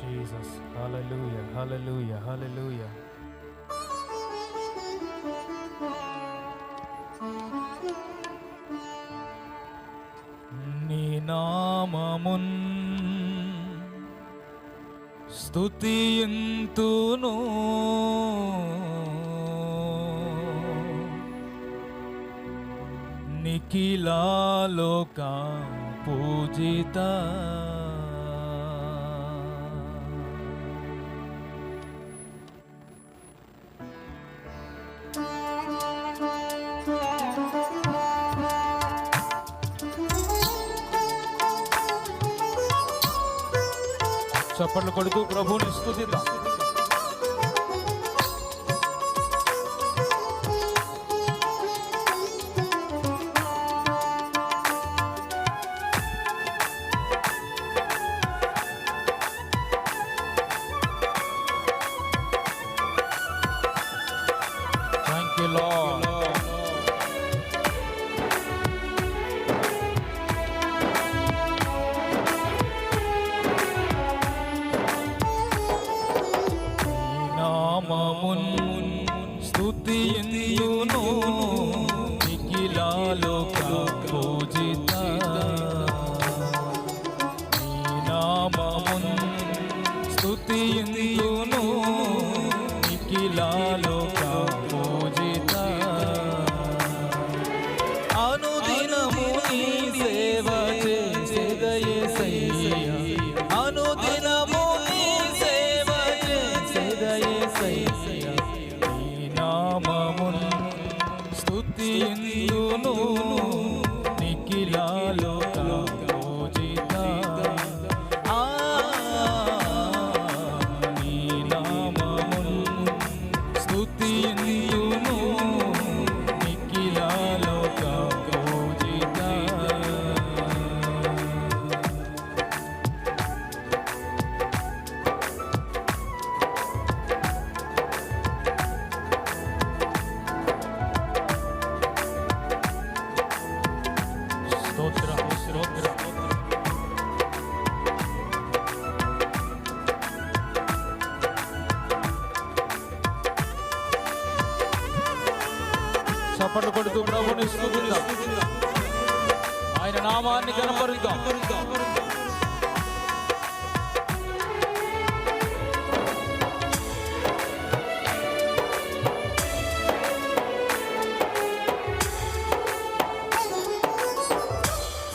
Jesus హల్లెలూయా హల్లెలూయా హల్లెలూయా నీ నామమున్ స్తుతియంతును నిఖిలాలోక పూజిత చప్పట్లు కొడుకు ప్రభువుని స్థుతిద్దాం loco. చప్పట్లు కొడుతూ ప్రభుని స్తుతిద్దాం ఆయన నామాన్ని కనపరుద్దాం.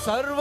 సర్వ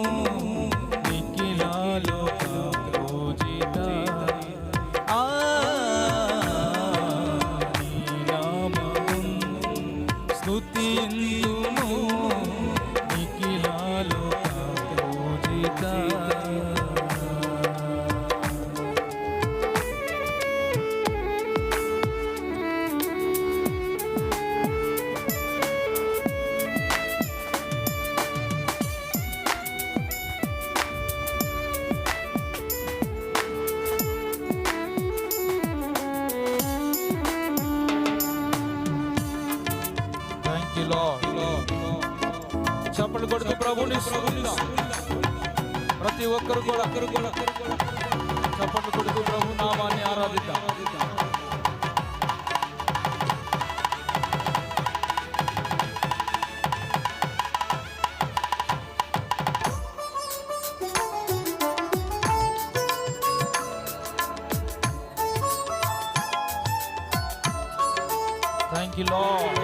థ్యాంక్ యూ లార్డ్ కొడుతూ ప్రభుని ప్రతి ఒక్కరు కూడా ఒక్కరు కూడా చప్పట్లు కొడుతూ ప్రభు నామాన్ని ఆరాధిద్దాం. Thank you, Lord.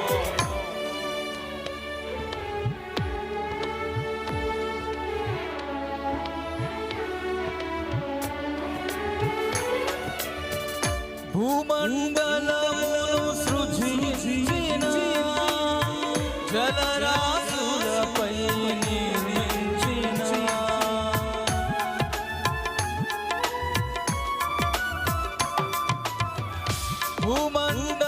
జలరాశులపై నిర్మించిన భూమండలమును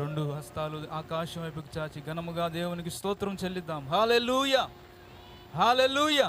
రెండు హస్తాలు ఆకాశం వైపుకు చాచి ఘనముగా దేవునికి స్తోత్రం చెల్లిద్దాం. Hallelujah hallelujah